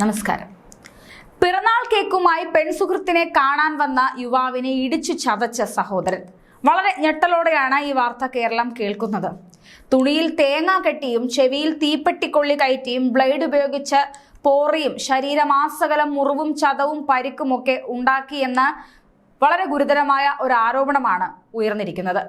നമസ്കാരം. പിറന്നാൾ കേക്കുമായി പെൺസുഹൃത്തിനെ കാണാൻ വന്ന യുവാവിനെ ഇടിച്ചു ചതച്ച സഹോദരൻ. വളരെ ഞെട്ടലോടെയാണ് ഈ വാർത്ത കേരളം കേൾക്കുന്നത്. തുണിയിൽ തേങ്ങ കെട്ടിയും ചെവിയിൽ തീപ്പെട്ടിക്കൊള്ളി കയറ്റിയും ബ്ലേഡ് ഉപയോഗിച്ച് പോറിയും ശരീരമാസകലം മുറിവും ചതവും പരിക്കുമൊക്കെ ഉണ്ടാക്കിയെന്ന് വളരെ ഗുരുതരമായ ഒരു ആരോപണമാണ് ഉയർന്നിരിക്കുന്നത്.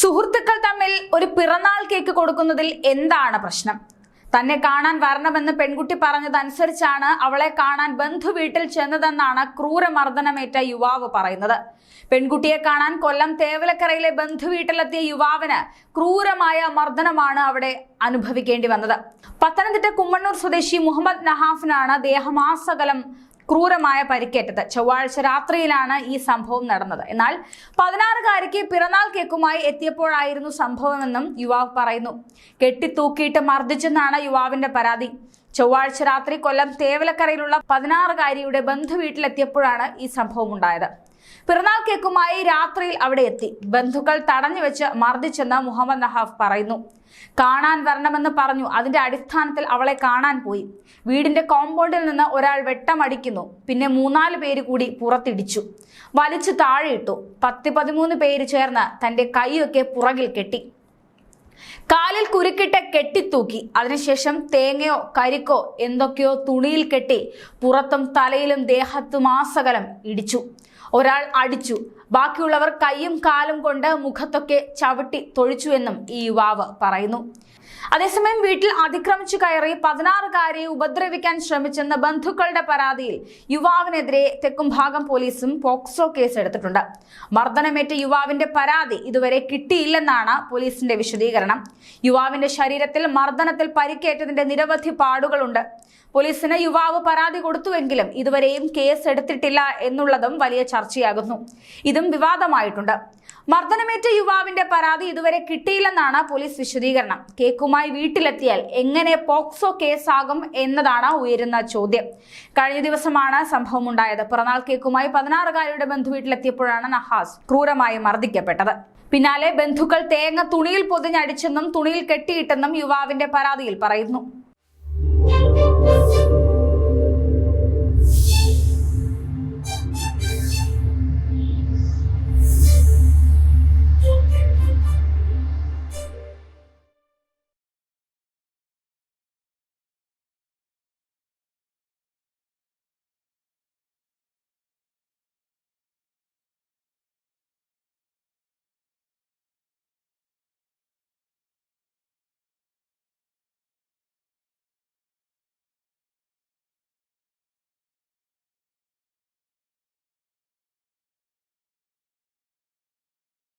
സുഹൃത്തുക്കൾ തമ്മിൽ ഒരു പിറന്നാൾ കേക്ക് കൊടുക്കുന്നതിൽ എന്താണ് പ്രശ്നം? തന്നെ കാണാൻ വരണമെന്ന് പെൺകുട്ടി പറഞ്ഞതനുസരിച്ചാണ് അവളെ കാണാൻ ബന്ധു വീട്ടിൽ ചെന്നതെന്നാണ് ക്രൂരമർദ്ദനമേറ്റ യുവാവ് പറയുന്നത്. പെൺകുട്ടിയെ കാണാൻ കൊല്ലം തേവലക്കരയിലെ ബന്ധു വീട്ടിലെത്തിയ യുവാവിന് ക്രൂരമായ മർദ്ദനമാണ് അവിടെ അനുഭവിക്കേണ്ടി വന്നത്. പത്തനംതിട്ട കുമ്മണ്ണൂർ സ്വദേശി മുഹമ്മദ് നഹാഫിനാണ് ദേഹമാസകലം ക്രൂരമായ പരിക്കേറ്റത്. ചൊവ്വാഴ്ച രാത്രിയിലാണ് ഈ സംഭവം നടന്നത്. എന്നാൽ പതിനാറുകാരിക്ക് പിറന്നാൾ കേക്കുമായി എത്തിയപ്പോഴായിരുന്നു സംഭവമെന്നും യുവാവ് പറയുന്നു. കെട്ടിത്തൂക്കിയിട്ട് മർദ്ദിച്ചെന്നാണ് യുവാവിന്റെ പരാതി. ചൊവ്വാഴ്ച രാത്രി കൊല്ലം തേവലക്കരയിലുള്ള പതിനാറുകാരിയുടെ ബന്ധു വീട്ടിലെത്തിയപ്പോഴാണ് ഈ സംഭവം ഉണ്ടായത് പിറന്നാൾ കേക്കുമായി രാത്രിയിൽ അവിടെ എത്തി. ബന്ധുക്കൾ തടഞ്ഞു വെച്ച് മർദ്ദിച്ചെന്ന് മുഹമ്മദ് നഹാഫ് പറയുന്നു. കാണാൻ വരണമെന്ന് പറഞ്ഞു. അതിന്റെ അടിസ്ഥാനത്തിൽ അവളെ കാണാൻ പോയി. വീടിന്റെ കോമ്പൗണ്ടിൽ നിന്ന് ഒരാൾ വെട്ടമടിക്കുന്നു. പിന്നെ മൂന്നാൽ പേര് കൂടി പുറത്തിടിച്ചു. വലിച്ചു താഴെയിട്ടു. പത്ത് പതിമൂന്ന് പേര് ചേർന്ന് തന്റെ കൈയൊക്കെ പുറകിൽ കെട്ടി. കാലിൽ കുരുക്കിട്ട് കെട്ടിത്തൂക്കി. അതിനുശേഷം തേങ്ങയോ കരിക്കോ എന്തൊക്കെയോ തുണിയിൽ കെട്ടി പുറത്തും തലയിലും ദേഹത്തും ആസകലം ഇടിച്ചു. ഒരാൾ അടിച്ചു. ബാക്കിയുള്ളവർ കൈയും കാലും കൊണ്ട് മുഖത്തൊക്കെ ചവിട്ടി തൊഴിച്ചുവെന്നും ഈ യുവാവ് പറയുന്നു. അതേസമയം വീട്ടിൽ അതിക്രമിച്ചു കയറി പതിനാറുകാരെ ഉപദ്രവിക്കാൻ ശ്രമിച്ചെന്ന ബന്ധുക്കളുടെ പരാതിയിൽ യുവാവിനെതിരെ തെക്കുംഭാഗം പോലീസും പോക്സോ കേസ് എടുത്തിട്ടുണ്ട്. മർദ്ദനമേറ്റ യുവാവിന്റെ പരാതി ഇതുവരെ കിട്ടിയില്ലെന്നാണ് പോലീസിന്റെ വിശദീകരണം. യുവാവിന്റെ ശരീരത്തിൽ മർദ്ദനത്തിൽ പരിക്കേറ്റതിന്റെ നിരവധി പാടുകളുണ്ട്. പോലീസിന് യുവാവ് പരാതി കൊടുത്തുവെങ്കിലും ഇതുവരെയും കേസ് എടുത്തിട്ടില്ല എന്നുള്ളതും വലിയ ചർച്ചയാകുന്നു. ഇതും വിവാദമായിട്ടുണ്ട്. മർദ്ദനമേറ്റ യുവാവിന്റെ പരാതി ഇതുവരെ കിട്ടിയില്ലെന്നാണ് പോലീസ് വിശദീകരണം. കേക്കുമായി വീട്ടിലെത്തിയാൽ എങ്ങനെ പോക്സോ കേസാകും എന്നതാണ് ഉയരുന്ന ചോദ്യം. കഴിഞ്ഞ ദിവസമാണ് സംഭവം ഉണ്ടായത് പിറന്നാൾ കേക്കുമായി പതിനാറുകാരിയുടെ ബന്ധു വീട്ടിലെത്തിയപ്പോഴാണ് നഹാസ് ക്രൂരമായി മർദ്ദിക്കപ്പെട്ടത്. പിന്നാലെ ബന്ധുക്കൾ തേങ്ങ തുണിയിൽ പൊതിഞ്ഞടിച്ചെന്നും തുണിയിൽ കെട്ടിയിട്ടെന്നും യുവാവിന്റെ പരാതിയിൽ പറയുന്നു.